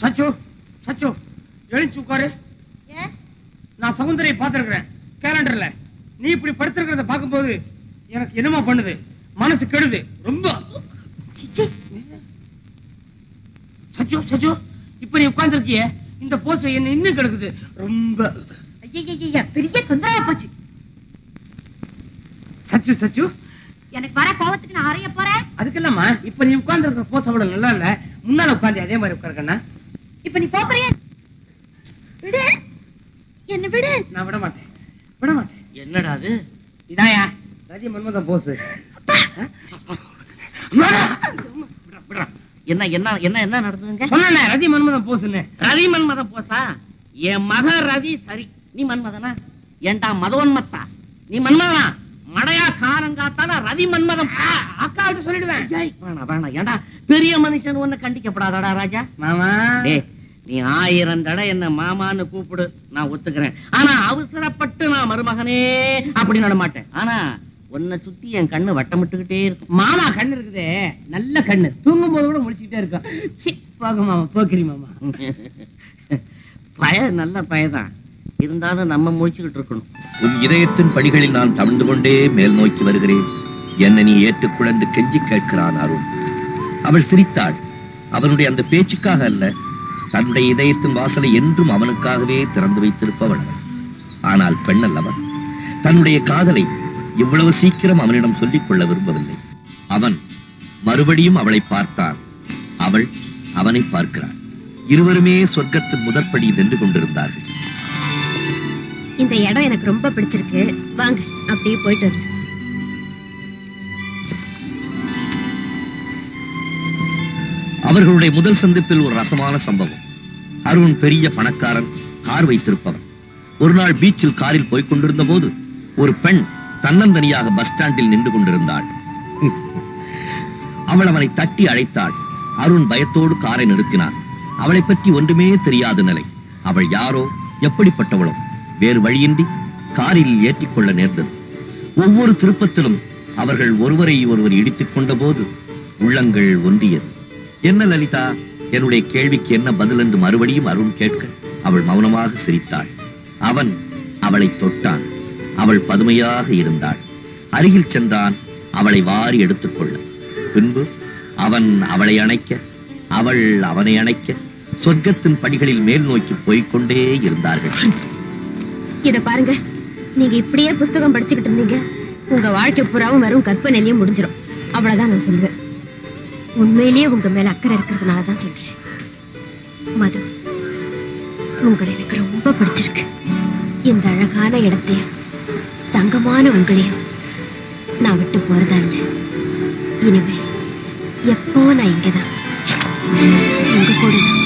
சச்சு சச்சு எழுச்சி உட்காரு. நான் சௌந்தரியை பார்த்திருக்கிறேன். கேலண்டர்ல நீ இப்படி படுத்திருக்கிறத பார்க்கும்போது எனக்கு என்னமா பண்ணுது. மனசு கெடுது. ரொம்ப. சிச்சி. சச்சு இப்ப நீ உட்கார்ந்திருக்கியே. இந்த போஸ் என்ன இன்னும் கெடுக்குது. ரொம்ப. பெரிய தொந்தரவா போச்சு. சச்சு சச்சு எனக்கு வர கோவத்துக்கு நான் அறைய போறேன். அதுக்கெல்லாமா? இப்ப நீ உட்கார்ந்திருக்கிற போஸ் அவ்வளவு நல்லா இல்ல முன்னால உட்கார்ந்து அதே மாதிரி உட்காருக்கண்ணா. இப்ப நீ போறிய விடு. என்ன விடு. நான் விட மாட்டேன். விட மாட்டேன். என்னடா அது? இதாயா? ரஜி மன்மதன் போஸ் என்ன என்ன என்ன என்ன நடந்ததுங்க? சொன்னேன் ரதி மன்மதன் போஸ்ன்னு ரவி மன்மதன் போசா என் மக ரவி சரி. நீ மன்மதனா? ஏன்டா மதவன்மத்தா? நீ மன்மதனா? மடையா காலங்காத்தால ரவி மன்மதன் போ. அக்கா கிட்ட சொல்லிடுவேன். ஏய், வேணாம் வேணாம். ஏன்டா பெரிய மனுஷன் ஒண்ணு கண்டிக்கப்படாதடா ராஜா? மாமா. நீ ஆயிரம் என்ன மாமான்னு கூப்பிடு நான் ஒத்துக்கிறேன். ஆனா அவசரப்பட்டு நான் மருமகனே அப்படி நட மாட்டேன். ஆனா உன்னை சுத்தி என் கண்ணு வட்டமிட்டுக்கிட்டே இருக்கும். மாமா கண்ணு இருக்குதே. நல்ல கண்ணு. தூங்கும் போது கூட முடிச்சுக்கிட்டே இருக்கும். போக மாமா போக்கிரி மாமா. பய நல்ல பயதான். இருந்தாலும் நம்ம முழிச்சுக்கிட்டு இருக்கணும். உன் இதயத்தின் படிகளில் நான் தவிழ்ந்து கொண்டே மேல் நோக்கி வருகிறேன். என்னை நீ ஏற்றுக்குழந்து கெஞ்சி கேட்கிறான் அருண். அவள் சிரித்தாள். அவனுடைய அந்த பேச்சுக்காக அல்ல தன்னுடைய இதயத்தின் வாசலை என்றும் அவனுக்காகவே திறந்து வைத்திருப்பவள் ஆனால் பெண் அல்லவன் தன்னுடைய காதலை இவ்வளவு சீக்கிரம் அவனிடம் சொல்லிக் கொள்ள விரும்பவில்லை. அவன் மறுபடியும் அவளை பார்த்தான். அவள் அவனை பார்க்கிறாள். இருவருமே சொர்க்கத்தின் முதற்படி நின்று கொண்டிருந்தார்கள். இந்த இடம் எனக்கு ரொம்ப பிடிச்சிருக்கு. வாங்க அப்படியே போயிட்டு வரேன் அவர்களுடைய முதல் சந்திப்பில் ஒரு ரசமான சம்பவம். அருண் பெரிய பணக்காரன் கார் வைத்திருப்பவன். ஒரு நாள் பீச்சில் காரில் போய் கொண்டிருந்த போது ஒரு பெண் தன்னந்தனியாக பஸ் ஸ்டாண்டில் நின்று கொண்டிருந்தாள். அவள் அவனை தட்டி அழைத்தாள். அருண் பயத்தோடு காரை நிறுத்தினான். அவளை பற்றி ஒன்றுமே தெரியாத நிலை. அவள் யாரோ எப்படிப்பட்டவளோ. வேறு வழியின்றி காரில் ஏற்றிக்கொள்ள நேர்ந்தது. ஒவ்வொரு திருப்பத்திலும் அவர்கள் ஒருவரை ஒருவர் இடித்துக் கொண்ட போது உள்ளங்கள் ஒன்றியது. என்ன லலிதா என்னுடைய கேள்விக்கு என்ன பதில் என்று மறுபடியும் அருண் கேட்க அவள் மௌனமாக சிரித்தாள். அவன் அவளை தொட்டான். அவள் பதுமையாக இருந்தாள். அருகில் சென்றான் அவளை வாரி எடுத்துக்கொள்ள பின்பு அவன் அவளை அணைக்க அவள் அவனை அணைக்க சொர்க்கத்தின் படிகளில் மேல் நோக்கி போய்க் கொண்டே இருந்தார்கள். இத பாருங்க. நீங்க இப்படியே புஸ்தகம் படிச்சுக்கிட்டு இருந்தீங்க. உங்க வாழ்க்கை புறாவும் வரும் கற்பனையிலேயே முடிஞ்சிடும் அவ்வளவுதான் நான் சொல்லுவேன். உண்மையிலேயே உங்க மேல அக்கறை இருக்கிறதுனால தான் சொல்றேன். மது உங்களை எனக்கு ரொம்ப பிடிச்சிருக்கு. இந்த அழகான இடத்தையும் தங்கமான உங்களையும் நான் விட்டு போறதா இல்லை. இனிமே எப்போ நான் இங்கதான்? உங்க கூட தான்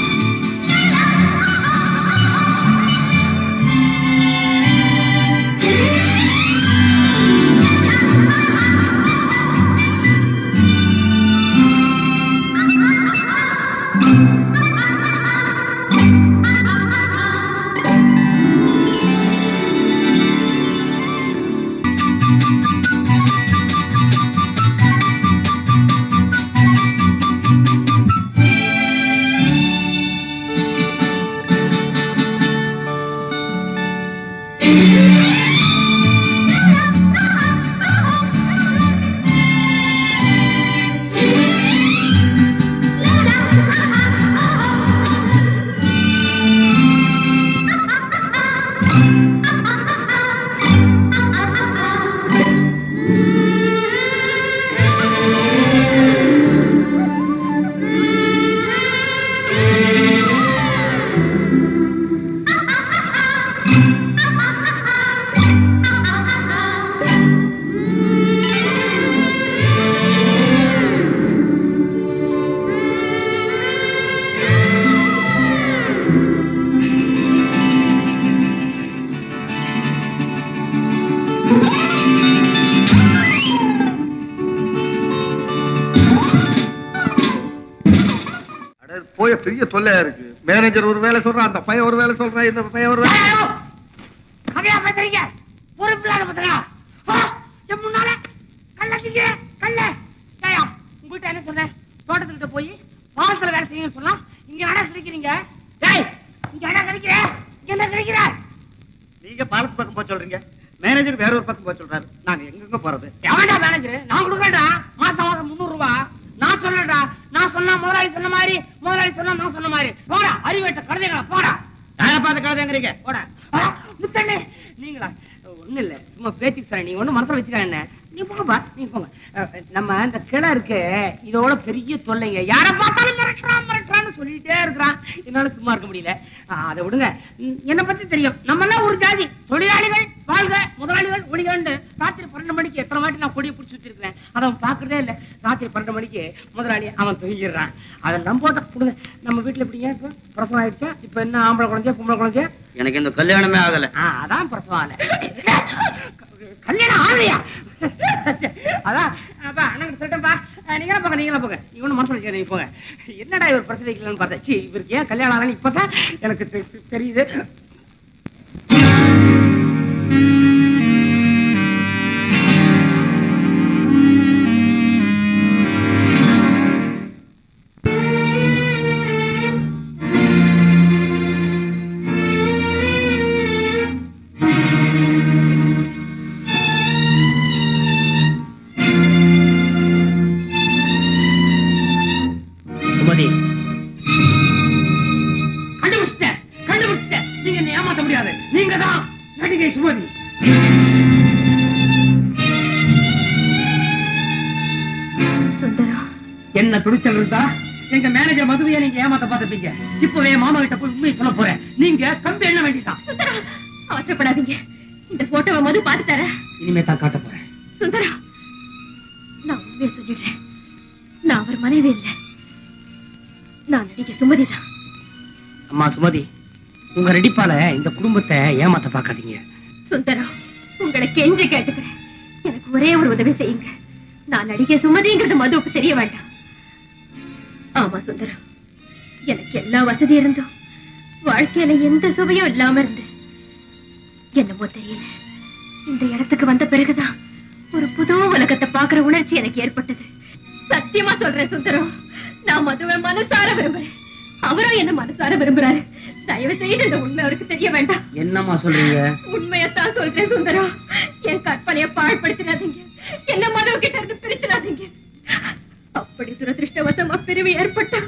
போய பெரிய தொல்லையா இருக்கு. மேனேஜர் ஒரு வேலை சொல்றான் அந்த பையன் ஒரு வேலை சொல்றான் இந்த பையன் ஒரு வேலை கதையா பேசுறீங்க? பொறுப்பில்லாத பத்திரா முன்னால கல்ல திங்க கல்ல. ஜயா உங்கள்கிட்ட என்ன சொன்னேன்? தோட்டத்துக்கிட்ட போய் பாலத்துல வேலை செய்யுங்க சொல்லலாம் இங்க வேணா கிடைக்கிறீங்க ஜெய் இங்க வேணா கிடைக்கிற இங்க என்ன கிடைக்கிற நீங்க பாலத்து பக்கம் போய் சொல்றீங்க. மேனேஜர் வேற ஒரு பக்கம் போய் சொல்றாரு. நாங்க எங்க போறது? எவன்டா மேனேஜர் நான் கொடுக்கறேன் மாசம் மாசம் முந்நூறு ரூபாய் நான் சொல்லடா நான் சொன்னா முதலாளி சொன்ன மாதிரி முதலாளி சொன்னா நான் சொன்ன மாதிரி. போடா அறிவேட்ட கழுதைங்களா போடா. யாரை பார்த்து கழுதைங்கிறீங்க? போடா. முத்தண்ணே. நீங்களா? ஒண்ணு இல்ல. சும்மா பேச்சுக்கு சார் நீங்க ஒண்ணு மனசுல வச்சுக்க என்ன நீ போங்கப்பா நீங்க போங்க. நம்ம இந்த கிளை இருக்கு இதோட பெரிய தொல்லைங்க. யாரை பார்த்தாலும் மிரட்டுறான் மிரட்டுறான்னு சொல்லிட்டே இருக்கிறான். என்னால சும்மா இருக்க முடியல. அதை விடுங்க. என்னை பத்தி தெரியும். நம்ம எல்லாம் ஒரு ஜாதி. தொழிலாளிகள் வாழ்க முதலாளிகள் ஒளிகண்டு ராத்திரி பன்னெண்டு மணிக்கு எத்தனை வாட்டி நான் கொடியை பிடிச்சி வச்சிருக்கிறேன். அதை அவன் பாக்குறதே இல்ல. ராத்திரி பன்னெண்டு மணிக்கு முதலாளி அவன் தூங்கிடுறான். அதை நம்போட்ட கொடுங்க. நம்ம வீட்டுல எப்படிங்க இப்போ பிரசவம் ஆயிடுச்சா? இப்ப என்ன ஆம்பளை குழந்தையா பொம்பளை குழந்தையா? எனக்கு இந்த கல்யாணமே ஆகல. அதான் பிரசவம் ஆகல. கல்யாணம் ஆகலையா? அதான் அப்பா அண்ணன் சொல்லிட்டேன்ப்பா. நீங்களா போங்க நீங்களா போங்க. நீங்க மனசு மனசுல நீங்க போங்க. என்னடா இவர் பிரச்சனை வைக்கலன்னு பார்த்தா? சீ இவருக்கு ஏன் கல்யாணம் ஆகலன்னு இப்பதான் எனக்கு தெ- தெரியுது. மதுவையை நீங்க ஏமாத்த பார்த்துப்பீங்க இப்பவே மாமா கிட்ட போய் உண்மையை சொல்ல போறேன். நீங்க கம்பி என்ன வேண்டியதான் சுந்தரம் அவசரப்படாதீங்க இந்த போட்டோவை மது பார்த்து தர இனிமே தான் காட்ட போறேன். சுந்தரம் நான் உண்மையை சொல்லிடுறேன். நான் அவர் மனைவி இல்லை. நான் நடிகை சுமதி தான். அம்மா சுமதி உங்க ரெடிப்பால இந்த குடும்பத்தை ஏமாத்த பார்க்காதீங்க. சுந்தரம் உங்களை கெஞ்சி கேட்டுக்கிறேன். எனக்கு ஒரே ஒரு உதவி செய்யுங்க. நான் நடிகை சுமதிங்கிறது மதுவுக்கு தெரிய வேண்டாம். ஆமா சுந்தரம் எனக்கு எல்லா வசதி இருந்தும். வாழ்க்கையில எந்த சுவையும் இல்லாம இருந்து என்னமோ தெரியல. இந்த இடத்துக்கு வந்த பிறகுதான் ஒரு புது உலகத்தை பாக்குற உணர்ச்சி எனக்கு ஏற்பட்டது. சத்தியமா சொல்றேன் சுந்தரம். நான் மதுவை மனசார விரும்புறேன். அவரும் என்ன மனசார விரும்புறாரு. தயவு செய்து இந்த உண்மை அவருக்கு தெரிய வேண்டாம். என்னம்மா சொல்றீங்க? உண்மையத்தான் சொல்றேன் சுந்தரம். என் கற்பனைய பாழ்படுத்திடாதீங்க. என்ன மனவு கிட்ட இருந்து பிரிச்சிடாதீங்க. அப்படி துரதிருஷ்டவசமா பிரிவு ஏற்பட்டா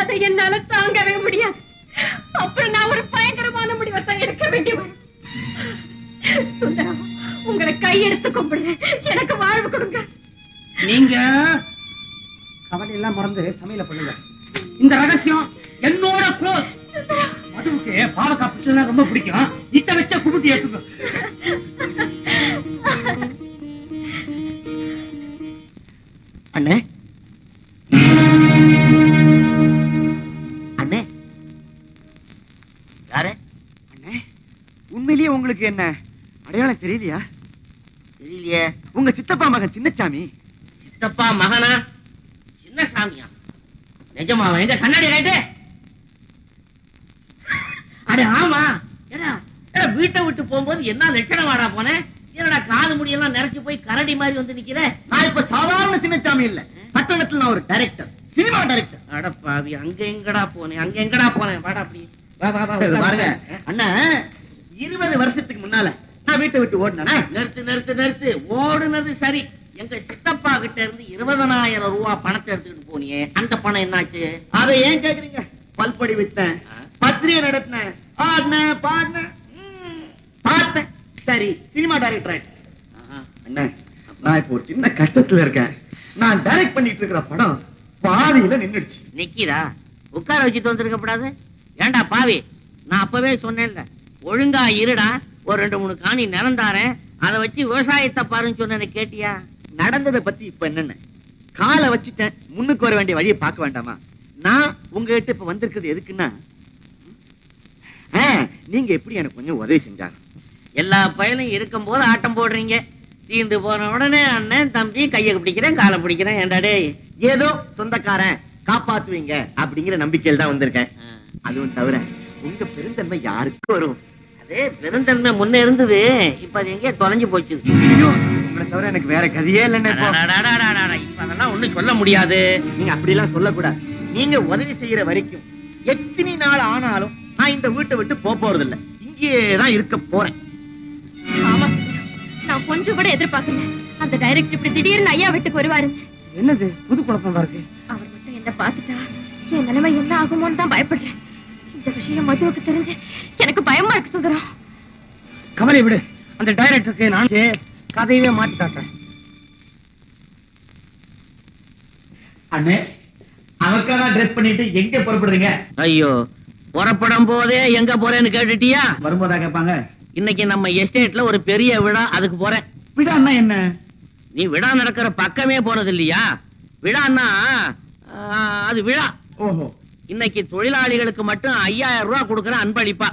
அதை என்னால தாங்கவே முடியாது. அப்புறம் நான் ஒரு பயங்கரமான முடிவை எடுக்க வேண்டி வரும். சுந்தரம் உங்களை கையெடுத்து கும்பிடுறேன் எனக்கு வாழ்வு கொடுங்க. நீங்க கவலை எல்லாம் மறந்து சமையல பண்ணுங்க. இந்த ரகசியம் என்னோட க்ளோஸ் மதுவுக்கு பாவக்காய் பிடிச்சதுன்னா ரொம்ப பிடிக்கும். இத்த வச்ச குடுட்டி எடுத்துக்கோ அண்ணே. உங்களுக்கு என்ன? அடையாளம் தெரியலையா தெரியலையே. உங்க சித்தப்பா மகன் சின்னச்சாமி. சித்தப்பா மகனா? சின்ன சாமியா? நிஜமாவா எங்க கண்ணாடி ரைட்டு அட ஆமா. வீட்டை விட்டு போகும்போது என்ன லட்சணம் வாடா போனேன் என்னடா காது முடியெல்லாம் நிறைச்சு போய் கரடி மாதிரி வந்து நிக்கிற? நான் இப்ப சாதாரண சின்னச்சாமி இல்ல. பட்டணத்துல நான் ஒரு டைரக்டர் சினிமா டைரக்டர் அங்க எங்கடா போனேன் அங்க எங்கடா போனேன் வாடா அப்படி. வா வா வா இது பாருங்க. உட்காரு. அண்ணா இருபது வருஷத்துக்கு முன்னால நான் வீட்டை விட்டு ஓடினேனா? நிறுத்து நிறுத்து நிறுத்து. ஓடுனது சரி. எங்க சித்தப்பா கிட்ட இருந்து இருபதனாயிரம் ரூபாய் பணத்தை எடுத்துக்கிட்டு போனியே. அந்த பணம் என்னாச்சு? அதை ஏன் கேக்குறீங்க? பல்படி வித்தேன். பத்திரிகை நடத்தினேன். ஆடினேன் பாடினேன். பார்த்தேன். சரி சினிமா டைரக்டர் ஆயிட்டேன். ஆஹா. அண்ணா நான் இப்போ ஒரு சின்ன கஷ்டத்துல இருக்கேன். நான் டைரக்ட் பண்ணிட்டு இருக்கிற படம் பாதியில நின்னுடுச்சு. நிக்கிதா? உட்கார வச்சுட்டு வந்திருக்க கூடாது ஏன்டா பாவி? நான் அப்பவே சொன்னேன்ல. ஒழுங்கா இருடா. ஒரு ரெண்டு மூணு காணி நிறந்தாரேன் அதை வச்சு விவசாயத்தை பாருன்னு சொன்னதை கேட்டியா? நடந்ததை பத்தி இப்ப என்னென்ன? காலை வச்சுட்டேன். முன்னுக்கு வர வேண்டிய வழியை பார்க்க வேண்டாமா? நான் உங்ககிட்ட இப்ப வந்திருக்கிறது எதுக்குன்னா நீங்க எப்படி எனக்கு கொஞ்சம் உதவி செஞ்சாங்க எல்லா பயலும் இருக்கும் போது ஆட்டம் போடுறீங்க. தீந்து போன உடனே அண்ணன் தம்பி கையை பிடிக்கிறேன் காலை பிடிக்கிறேன் ஏன்டா டேய்? ஏதோ சொந்தக்காரன் காப்பாத்துவீங்க அப்படிங்கிற நம்பிக்கையில் தான் வந்திருக்கேன். அதுவும் தவிர உங்க பெருந்தன்மை யாருக்கு வரும்? அதே பெருந்தன்மை முன்ன இருந்தது இப்ப அது எங்கேயோ தொலைஞ்சு போச்சு. உங்களை தவிர எனக்கு வேற கதையே இல்லைன்னு இப்போ அதெல்லாம் ஒண்ணும் சொல்ல முடியாது. நீங்க அப்படிலாம் சொல்லக்கூடாது. நீங்க உதவி செய்யற வரைக்கும் எத்தனை நாள் ஆனாலும் நான் இந்த வீட்டை விட்டு போக போறது இல்ல இங்கேயே தான் இருக்க போறேன். ஆமா நான் கொஞ்சம் கூட எதிர்பார்க்கல. அந்த டைரக்டர் இப்படி திடீர்னு ஐயா வீட்டுக்கு வருவாரு. என்னது புது குழப்பம் இருக்கு. அவர் மட்டும் என்ன பார்த்துட்டா என் நிலைமை என்ன ஆகுமோன்னு தான் பயப்படுறேன். இந்த விஷயம் மதுவுக்கு தெரிஞ்சு எனக்கு பயமா இருக்கு சுந்தரம். கவலை விடு. அந்த டைரக்டருக்கு நான் கதையவே மாத்தி காட்டுறேன். அண்ணே அவக்காக ட்ரெஸ் பண்ணிட்டு எங்க புறப்படுறீங்க? ஐயோ புறப்படும் போதே எங்க போறேன்னு கேட்டுட்டியா? வரும்போதா கேட்பாங்க. இன்னைக்கு நம்ம எஸ்டேட்ல ஒரு பெரிய விழா அதுக்கு போறேன். விடான்னா என்ன? நீ விழா நடக்கிற பக்கமே போனது இல்லையா விழான்னா அது விழா. ஓஹோ. இன்னைக்கு தொழிலாளிகளுக்கு மட்டும் ஐயாயிரம் ரூபாய் கொடுக்கற அன்பளிப்பா.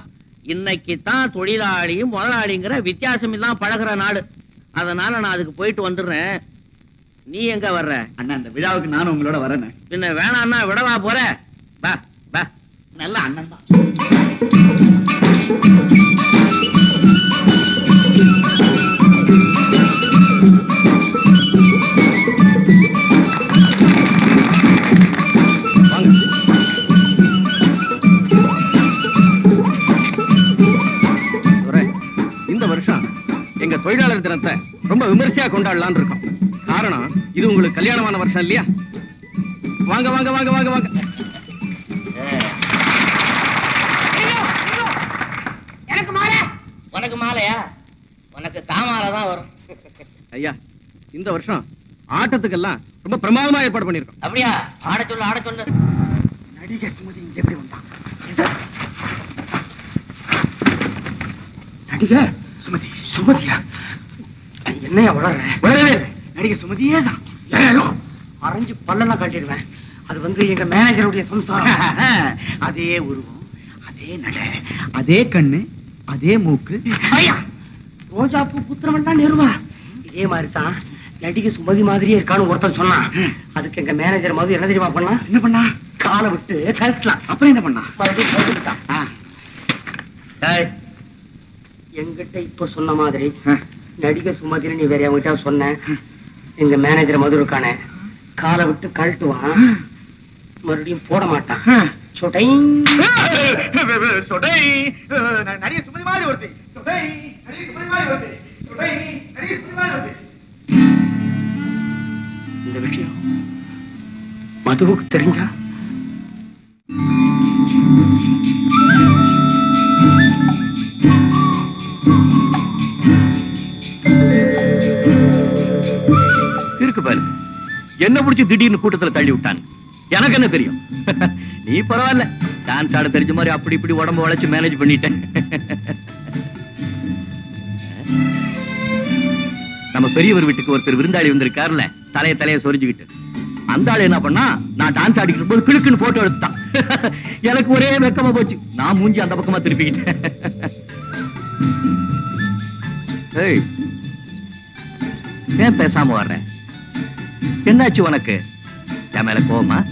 இன்னைக்கு தான் தொழிலாளியும் முதலாளிங்கிற வித்தியாசம் இல்லாம பழகுற நாடு. அதனால நான் அதுக்கு போயிட்டு வந்துடுறேன். நீ எங்க வர்ற? அண்ணா அந்த விழாவுக்கு நானும் உங்களோட வரேன் பின்ன வேணான்னா விடவா போற? பா பா. நல்ல அண்ணன் தான் எங்க தொழிலாளர் தினத்தை ரொம்ப விமர்சையா கொண்டாடலாம்னு இருக்கோம். காரணம் இது உங்களுக்கு கல்யாணமான வருஷம் இல்லையா? வாங்க வாங்க வாங்க வாங்க வாங்க. எனக்கு மாலை. உனக்கு மாலையா? உனக்கு தாமாலை தான் வரும். ஐயா இந்த வருஷம் ஆட்டத்துக்கெல்லாம் ரொம்ப பிரமாதமா ஏற்பாடு பண்ணிருக்கோம் அப்படியா? ஆட சொல்லு ஆட சொல்லு. நடிகை சுமதி இங்க எப்படி வந்தான்? நடிகை சுமதி சுமதியா? என்னையா வளரவே இல்லை. நடிகை சுமதியே தான். அரைஞ்சு பல்லெல்லாம் கட்டிடுவேன் அது வந்து எங்க மேனேஜருடைய சம்சாரம். அதே உருவம் அதே நட அதே கண்ணு அதே மூக்கு. ரோஜா பூ புத்திரவன் தான் நிறுவா. இதே மாதிரி தான் நடிகை சுமதி மாதிரியே இருக்கான்னு ஒருத்தன் சொன்னான். அதுக்கு எங்க மேனேஜர் மாதிரி என்ன தெரியுமா பண்ணா? என்ன பண்ணா? காலை விட்டு கழட்டலாம் அப்புறம் என்ன பண்ணா மறுபடியும் கழட்டிட்டான். ஆ, டேய், என்கிட்ட இப்ப சொன்ன மாதிரி ஆ. நடிகை சுமதினு நீ வேற அவங்ககிட்ட சொன்ன. எங்க மேனேஜர் மது இருக்கானே காலை விட்டு கழட்டுவான். மறுபடியும் போட மாட்டான். சொடை. சொடை. நடிகை சுமதி மாதிரி ஒருத்தி சொடை. நடிகை சுமதி மாதிரி ஒருத்தி சொடை. நடிகை சுமதி மாதிரி ஒருத்தி இந்த விஷயம் மதுவுக்கு தெரிஞ்சா? இருக்கு பாரு. என்ன பிடிச்சி திடீர்னு கூட்டத்துல தள்ளி விட்டான். எனக்கு என்ன தெரியும்? நீ பரவாயில்ல. டான்ஸ் ஆட தெரிஞ்ச மாதிரி அப்படி இப்படி உடம்பு வளைச்சு மேனேஜ் பண்ணிட்டேன். நம்ம பெரியவர் வீட்டுக்கு ஒருத்தர் விருந்தாளி வந்திருக்காருல தலைய தலைய சொரிஞ்சுக்கிட்டு. அந்த ஆளு என்ன பண்ணா நான் டான்ஸ் ஆடிக்கிட்டு போது கிழுக்குன்னு போட்டோ எடுத்துட்டான். எனக்கு ஒரே வெக்கமா போச்சு. நான் மூஞ்சி அந்த பக்கமா திருப்பிக்கிட்டேன். ஏய் ஏன் பேசாம வர்றேன் என்னாச்சு உனக்கு? என் மேல கோவமா?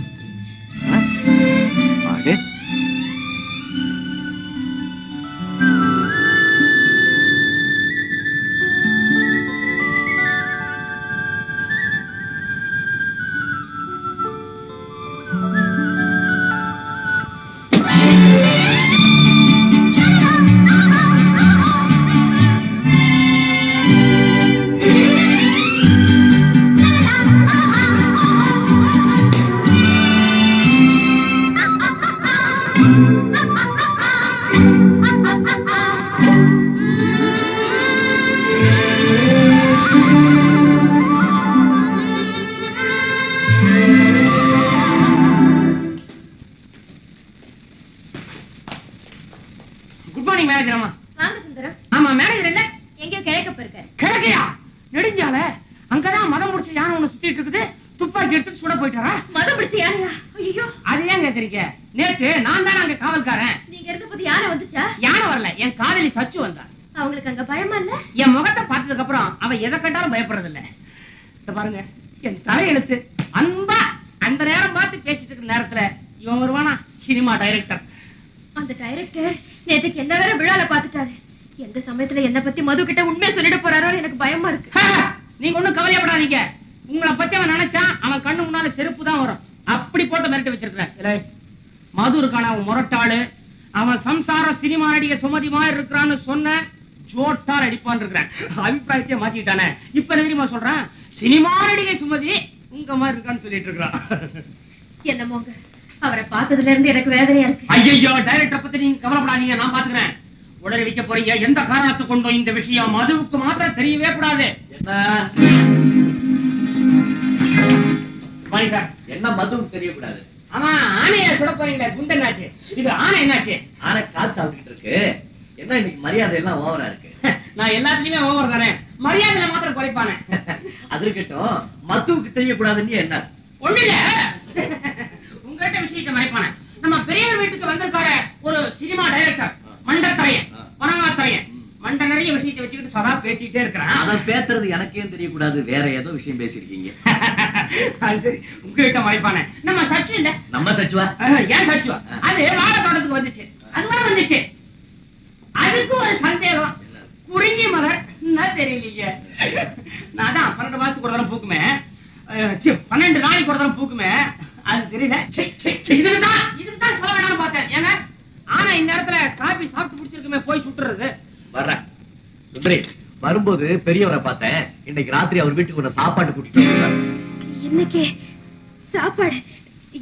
கேக்குறீங்க நேத்து நான் தானே அங்க காவல்காரன். நீங்க இருந்த போது யானை வந்துச்சா? யானை வரல. என் காதலி சச்சு வந்தா. அவங்களுக்கு அங்க பயமா இல்ல? என் முகத்தை பார்த்ததுக்கு அப்புறம் அவ எதை கண்டாலும் பயப்படுறது இல்ல இந்த பாருங்க. என் தலையெழுத்து அன்பா அந்த நேரம் பார்த்து பேசிட்டு இருக்கிற நேரத்துல இவன் வருவானா? Cinema director. அந்த டைரக்டர் நேத்துக்கு என்ன வேற விழால பாத்துட்டாரு எந்த சமயத்துல என்ன பத்தி மது கிட்ட உண்மையை சொல்லிட போறாரோ எனக்கு பயமா இருக்கு. நீங்க ஒண்ணும் கவலையப்படாதீங்க. உங்களை பத்தி அவன் நினைச்சான். அவன் கண்ணு முன்னால செருப்பு தான் வரும். அப்படி போட்டு மிரட்டி வச்சிருக்கிறேன். இல்லை மது இருக்கான அவன் முரட்டாளு. அவன் சம்சார சினிமா நடிகை சுமதி மாதிரி இருக்கிறான்னு சொன்ன ஜோட்டார் அடிப்பான் இருக்கிறேன் அபிப்பிராயத்தையே மாத்திட்டானே இப்ப என்ன தெரியுமா சொல்றான்? சினிமா நடிகை சுமதி உங்க மாதிரி இருக்கான்னு சொல்லிட்டு இருக்கிறான். என்னமோங்க அவரை பார்த்ததுல இருந்து எனக்கு வேதனையா இருக்கு. ஐயோ டைரக்டர் பத்தி நீங்க கவலைப்படாதீங்க நான் பாத்துக்கிறேன் உடனே வைக்க போறீங்க. எந்த காரணத்தை கொண்டும் இந்த விஷயம் மதுவுக்கு மாத்திரம் தெரியவே கூடாது. வாங்க. என்ன மதுவும் தெரியக்கூடாது. ஆமா ஆனைய சுட போறீங்களே குண்டு என்னாச்சு இது ஆனை என்னாச்சு? ஆனா காசு சாப்பிட்டுட்டு இருக்கு. என்ன இன்னைக்கு மரியாதை எல்லாம் ஓவரா இருக்கு? நான் எல்லாத்துலயுமே ஓவர் தரேன் மரியாதையில மாத்திரம் குறைப்பானே. அது இருக்கட்டும். மதுவுக்கு தெரியக்கூடாதுன்னு என்ன? ஒண்ணு இல்ல உங்ககிட்ட விஷயத்தை மறைப்பானே. நம்ம பெரியவர் வீட்டுக்கு வந்திருக்காரு ஒரு சினிமா டைரக்டர். மண்டத்தரையன் பனங்காத்தரையன் மண்ட நிறைய விஷயத்தை வச்சுக்கிட்டு சதா பேசிட்டே இருக்கிறான். அவன் பேசுறது எனக்கே தெரியக்கூடாது. வேற ஏதோ விஷயம் பேசிருக்கீங்க அது சரி உங்ககிட்ட மறைப்பானே நம்ம சச்சு இல்ல? நம்ம சச்சுவா? ஏன் சச்சுவா? அது வாழை தோட்டத்துக்கு வந்துச்சு. அதுவா வந்துச்சு. அதுக்கு ஒரு சந்தேகம். குறிஞ்சி மலர் தெரியலீங்க. நான் தான் பன்னெண்டு மாசத்துக்கு ஒரு பூக்குமே. பன்னெண்டு நாளைக்கு ஒரு பூக்குமே. அது தெரியல. இதுக்கு தான் இதுக்கு தான் சொல்ல வேணாம்னு பார்த்தேன். ஏன்னா ஆனா இந்த இடத்துல காபி சாப்பிட்டு பிடிச்சிருக்குமே போய் சுட்டுறது. வர்றேன். சுந்தரி வரும்போது பெரியவரை பார்த்தேன். இன்னைக்கு ராத்திரி அவர் வீட்டுக்கு ஒரு சாப்பாடு கூட்டிட்டு இன்னைக்கு சாப்பாடு.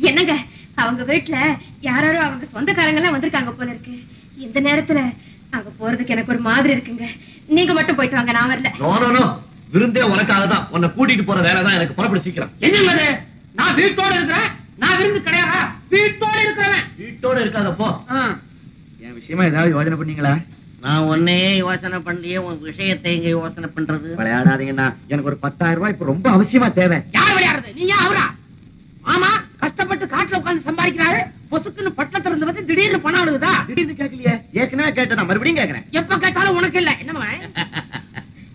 என்னங்க அவங்க வீட்டுல யாராரோ அவங்க சொந்தக்காரங்க எல்லாம் வந்திருக்காங்க போல இருக்கு. இந்த நேரத்துல அங்க போறதுக்கு எனக்கு ஒரு மாதிரி இருக்குங்க. நீங்க மட்டும் போயிட்டு வாங்க நான் வரல. நோ நோ நோ விருந்தே உனக்காக தான். உன்னை கூட்டிட்டு போற வேலை தான் எனக்கு புறப்படு சீக்கிரம். அது நான் வீட்டோட இருக்கிறேன்? நான் விருந்து கிடையாதா? வீட்டோட இருக்கிறவன். வீட்டோட இருக்காத போ. ஆ. என் விஷயமா ஏதாவது யோசனை பண்ணீங்களா? நான் ஒன்னே யோசனை பண்ணலையே உன் விஷயத்தை எங்க யோசனை பண்றது? விளையாடாதீங்கண்ணா. எனக்கு ஒரு பத்தாயிரம் ரூபாய் இப்ப ரொம்ப அவசியமா தேவை. யார் விளையாடுறது? நீங்க அவரா? ஆமா கஷ்டப்பட்டு காட்டுல உட்கார்ந்து சம்பாதிக்கிறாரு. பொசுக்குன்னு பட்டத்துல இருந்து வந்து திடீர்னு பணம் அழுகுதா? திடீர்னு கேட்கலையே. ஏற்கனவே கேட்டேன் மறுபடியும் கேட்கறேன். எப்ப கேட்டாலும் உனக்கு இல்ல. என்னமா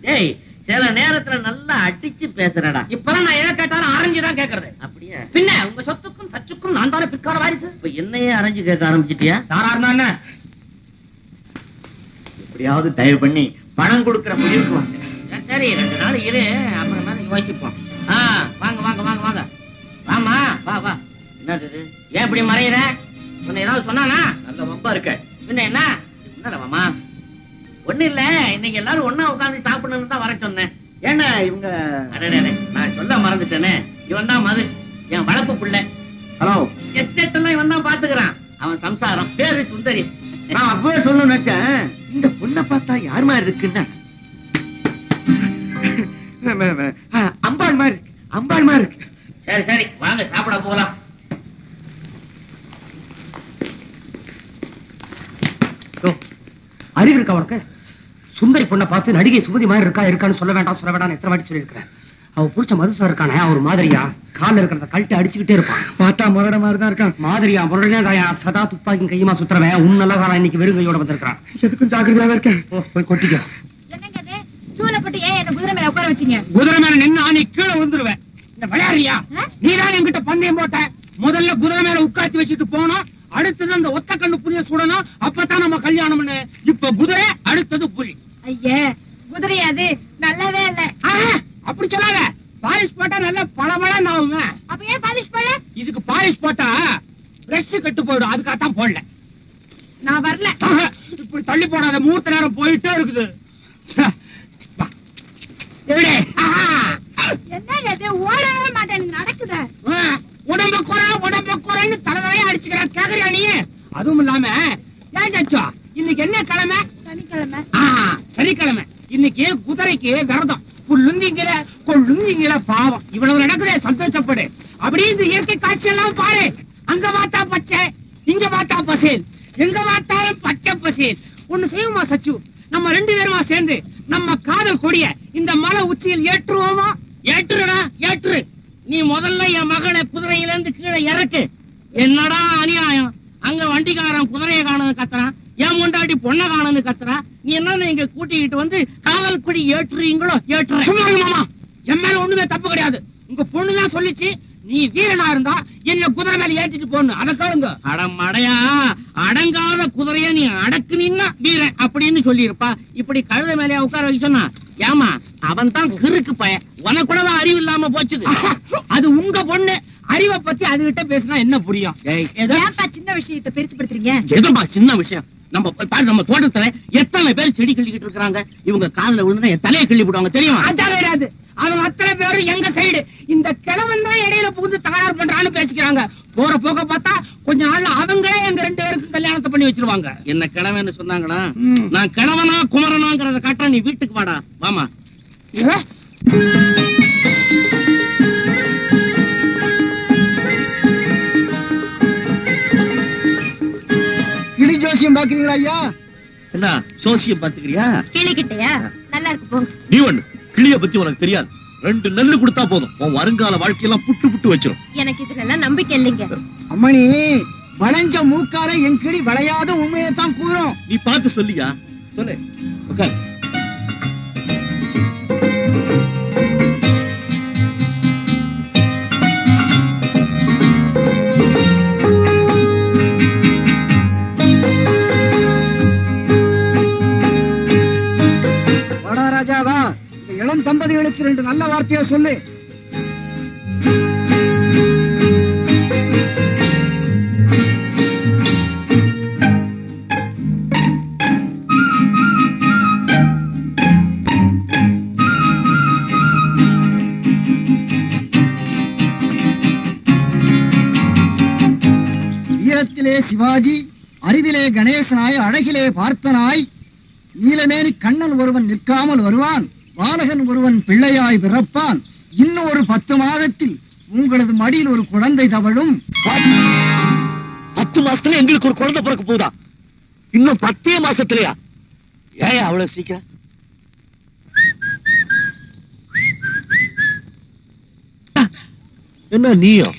டேய் சில நேரத்துல நல்லா அடிச்சு பேசுறடா இப்பெல்லாம் நான் எதை கேட்டாலும் அரைஞ்சுதான் கேக்குறது அப்படியா? பின்ன உங்க சொத்துக்கும் சச்சுக்கும் நான் தானே பிற்கால வாரிசு இப்ப என்னையே அரைஞ்சு கேட்க ஆரம்பிச்சிட்டியா? என்ன? எப்படியாவது தயவு பண்ணி பணம் கொடுக்கிற முடிவுக்கு வாங்க. சரி, ரெண்டு நாள் இரு அப்புறமா யோசிப்போம். ஆ வாங்க வாங்க வாங்க வாங்க. வாமா வா வா. என்னது ஏன் இப்படி மறையிற? உன்னை ஏதாவது சொன்னானா? நல்ல வம்பா இருக்க. பின்ன என்ன? என்னடா ஒண்ணு இல்ல இன்னைக்கு எல்லாரும் ஒண்ணா உட்கார்ந்து சாப்பிடணும்னு தான் வர சொன்னேன். ஏன்னா இவங்க நான் சொல்ல மறந்துட்டேனே. இவன் தான் மது. என் வளர்ப்பு பிள்ளை. ஹலோ. எஸ்டேட் எல்லாம் இவன் தான் பாத்துக்கிறான். அவன் சம்சாரம். பேரு சுந்தரி. நான் அப்பவே சொல்லணும்னு நினைச்சேன். இந்த பொண்ணை பார்த்தா யார் மாதிரி இருக்குன்னா? அம்பாள் மாதிரி இருக்கு. அம்பாள் மாதிரி இருக்கு. சரி சரி. வாங்க சாப்பிட போலாம். அறிவு இருக்கா உனக்கு? சுந்தரி பொண்ணை பார்த்து நடிகை சுமதி மாதிரி இருக்கா இருக்கான்னு சொல்ல வேண்டாம் சொல்ல வேண்டாம் எத்தனை வாட்டி சொல்லியிருக்கிறேன். அவ புடிச்ச மதுசா இருக்கானே அவர் மாதிரியா? கால்ல இருக்கிறத கழட்டி அடிச்சுக்கிட்டே இருப்பான். பார்த்தா முரட மாதிரி தான் இருக்கான். மாதிரியா முரடனேதாயா சதா துப்பாக்கி கையுமா சுத்துறவன்? உன்னலகாரன் இன்னைக்கு வெறும் கையோட வந்திருக்கான் எதுக்கும் ஜாக்கிரதையாவே இருக்கேன் ஓ, போய் கொட்டிக்க. குதிரை மேல உட்கார வச்சீங்க? குதிரை மேல நின்னா நீ கீழே விழுந்துருவேன். இந்த விளையாடுறியா? நீதான் என்கிட்ட பந்தயம் போட்ட. முதல்ல குதிரை மேல உட்காத்தி வச்சுட்டு போனோம் அடுத்தது அந்த ஒத்த கண்ணு புரிய சுடணும் அப்பதான் நம்ம கல்யாணம்னு. இப்ப குதிரை அடுத்தது புலி. ஐயே குதிரை அது. நல்லாவே இல்ல. ஆ, அப்படி சொல்லாத. பாலிஷ் போட்டா நல்லா பளபளன்னு ஆகுங்க. அப்ப ஏன் பாலிஷ் பண்ணல இதுக்கு பாலிஷ் போட்டா பிரஷ் கெட்டு போயிடும். அதுக்காகத்தான் போடல. நான் வரல. இப்படி தள்ளி போடாத. மூர்த்த நேரம் போயிட்டே இருக்குது. அது? ஓடவே மாட்டேன். நடக்குத. உடம்ப குறை உடம்ப குறைன்னு தலைதலையா அடிச்சுக்கிறான் கேக்குறியா நீ? அதுவும் இல்லாம ஏன் சச்சோ? இன்னைக்கு என்ன கிழமை? சனிக்கிழமை. சனிக்கிழமை. இன்னைக்கு குதிரைக்கு விரதம். புல்லுங்கிற கொள்ளுங்கிற பாவம். இவ்வளவு நடக்குதே சந்தோஷப்படு. அப்படியே இந்த இயற்கை காட்சி எல்லாம் பாரு. அங்க பார்த்தா பச்சை இங்க பார்த்தா பசேல். எங்க பார்த்தாலும் பச்சை பசேல். ஒண்ணு செய்வோமா சச்சு? நம்ம ரெண்டு பேருமா சேர்ந்து நம்ம காதல் கொடிய இந்த மலை உச்சியில் ஏற்றுவோமா? ஏற்றுடா ஏற்று. நீ முதல்ல என் மகளை குதிரையில இருந்து கீழே இறக்கு. என்னடா அநியாயம்? அங்க வண்டிக்காரன் குதிரையை காணன்னு கத்துறான். என் முண்டாட்டி பொண்ணை காணன்னு கத்துறான் நீ என்ன இங்க கூட்டிக்கிட்டு வந்து காதல் குடி ஏற்றுறீங்களோ ஏற்றுறேன். மாமா. என் மேல ஒண்ணுமே தப்பு கிடையாது. உங்க பொண்ணுதான் சொல்லிச்சு நீ வீரனா இருந்தா என்ன குதிரை மேல ஏத்திட்டு போடணும் அதை கேளுங்க. அட மடையா அடங்காத குதிரைய நீ அடக்குனீன்னா வீரன் அப்படின்னு சொல்லியிருப்பா. இப்படி கழுத மேலே உட்கார வைக்க சொன்னா ஏமா அவன் தான் கிறுக்கு பய உனக்கு கூடவா அறிவு இல்லாம போச்சுது? அது உங்க பொண்ணு. அறிவை பத்தி அதுகிட்ட பேசினா என்ன புரியும்? சின்ன விஷயத்தை பெருசுப்படுத்துறீங்க எதும்மா சின்ன விஷயம்? நம்ம பாரு நம்ம தோட்டத்துல எத்தனை பேர் செடி கிள்ளிக்கிட்டு இருக்காங்க இவங்க கால்ல விழுந்தா என் தலையை கிள்ளி போடுவாங்க தெரியுமா? அதான் கிடையாது. அவங்க அத்தனை பேரும் எங்க சைடு இந்த கிழவன் தான் இடையில புகுந்து தகராறு பண்றான்னு பேசிக்கிறாங்க. போற போக பார்த்தா கொஞ்ச நாள்ல அவங்களே எங்க ரெண்டு பேருக்கும் கல்யாணத்தை பண்ணி வச்சிருவாங்க. என்ன கிழவன்னு சொன்னாங்களா. நான் கிழவனா குமரனாங்கிறத காட்ட நீ வீட்டுக்கு வாடா. வாமா. ஜோசியம் பாக்குறீங்களா ஐயா? என்ன சோசியம் பாத்துக்கிறியா? கிளிக்கிட்டயா? நல்லா இருக்கு போங்க நீ ஒண்ணு கிளிய பத்தி உனக்கு தெரியாது. ரெண்டு நெல்லு கொடுத்தா போதும். உன் வருங்கால வாழ்க்கையெல்லாம் புட்டு புட்டு வச்சிரும். எனக்கு இதுல எல்லாம் நம்பிக்கை இல்லைங்க. அம்மணி வளைஞ்ச மூக்கால என் கிளி வளையாத உண்மையை தான் கூறும். நீ பார்த்து சொல்லியா? சொல்லு. உட்கார். நல்ல வார்த்தையை சொல்லு. வீரத்திலே சிவாஜி அறிவிலே கணேசனாய் அழகிலே பார்த்தனாய் நீலமேனி கண்ணன் ஒருவன் நிற்காமல் வருவான். பாலகன் ஒருவன் பிள்ளையாய் பிறப்பான். இன்னும் ஒரு பத்து மாதத்தில் உங்களது மடியில் ஒரு குழந்தை தவழும். பத்து மாசத்துல எங்களுக்கு ஒரு குழந்தை பிறக்க போகுதா? இன்னும் பத்தே மாசத்துலயா? ஏன் அவ்வளவு சீக்கிரம்? என்ன நீயும்